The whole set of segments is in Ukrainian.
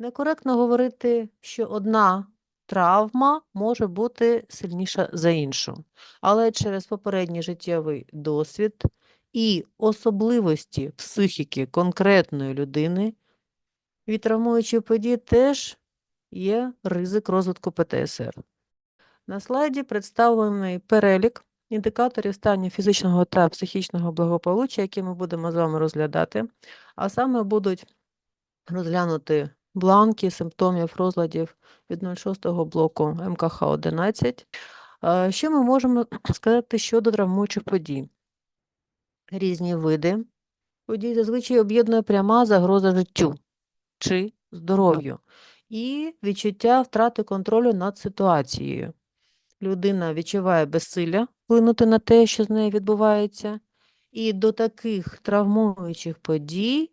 Некоректно говорити, що одна травма може бути сильніша за іншу, але через попередній життєвий досвід і особливості психіки конкретної людини від травмуючої події теж є ризик розвитку ПТСР. На слайді представлений перелік індикаторів стану фізичного та психічного благополуччя, які ми будемо з вами розглядати, а саме будуть розглянути бланки симптомів розладів від 06 блоку МКХ-11. Е, Що ми можемо сказати щодо травмуючих подій? Різні види подій зазвичай об'єднує пряма загроза життю чи здоров'ю і відчуття втрати контролю над ситуацією. Людина відчуває безсилля вплинути на те, що з нею відбувається, і до таких травмуючих подій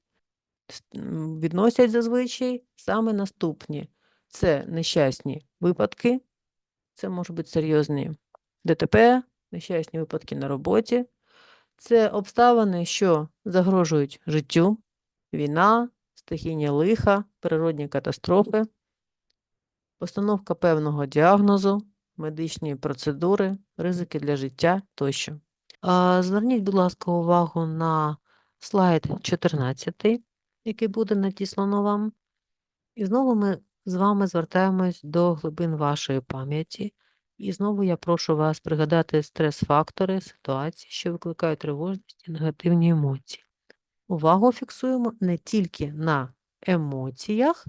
відносять зазвичай саме наступні: це нещасні випадки, це можуть бути серйозні ДТП, нещасні випадки на роботі, це обставини, що загрожують життю, війна, стихійні лиха, природні катастрофи, постановка певного діагнозу, медичні процедури, ризики для життя тощо. Зверніть, будь ласка, увагу на слайд 14, який буде надіслано вам. І знову ми з вами звертаємось до глибин вашої пам'яті. І знову я прошу вас пригадати стрес-фактори, ситуації, що викликають тривожність і негативні емоції. Увагу фіксуємо не тільки на емоціях,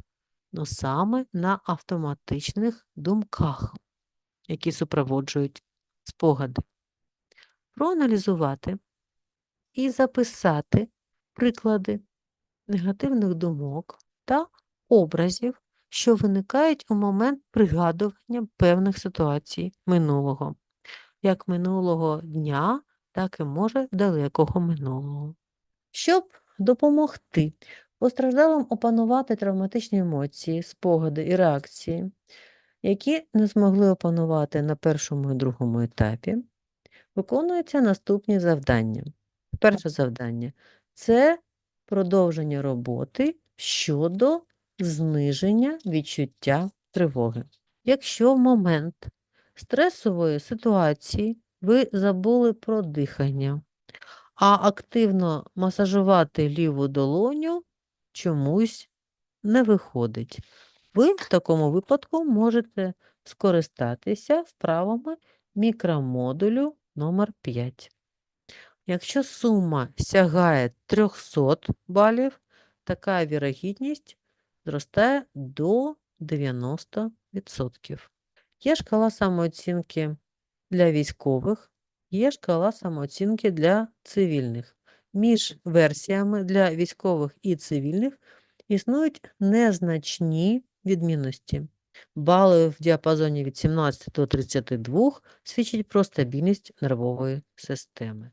але саме на автоматичних думках, які супроводжують спогади. Проаналізувати і записати приклади негативних думок та образів, що виникають у момент пригадування певних ситуацій минулого, як минулого дня, так і може далекого минулого. Щоб допомогти постраждалим опанувати травматичні емоції, спогади і реакції, які не змогли опанувати на першому і другому етапі, виконуються наступні завдання. Перше завдання це продовження роботи щодо зниження відчуття тривоги. Якщо в момент стресової ситуації ви забули про дихання, а активно масажувати ліву долоню чомусь не виходить. Ви в такому випадку можете скористатися вправами мікромодулю номер 5. Якщо сума сягає 300 балів, така вірогідність зростає до 90%. Є шкала самооцінки для військових, є шкала самооцінки для цивільних. Між версіями для військових і цивільних існують незначні відмінності. Бали в діапазоні від 17 до 32 свідчать про стабільність нервової системи.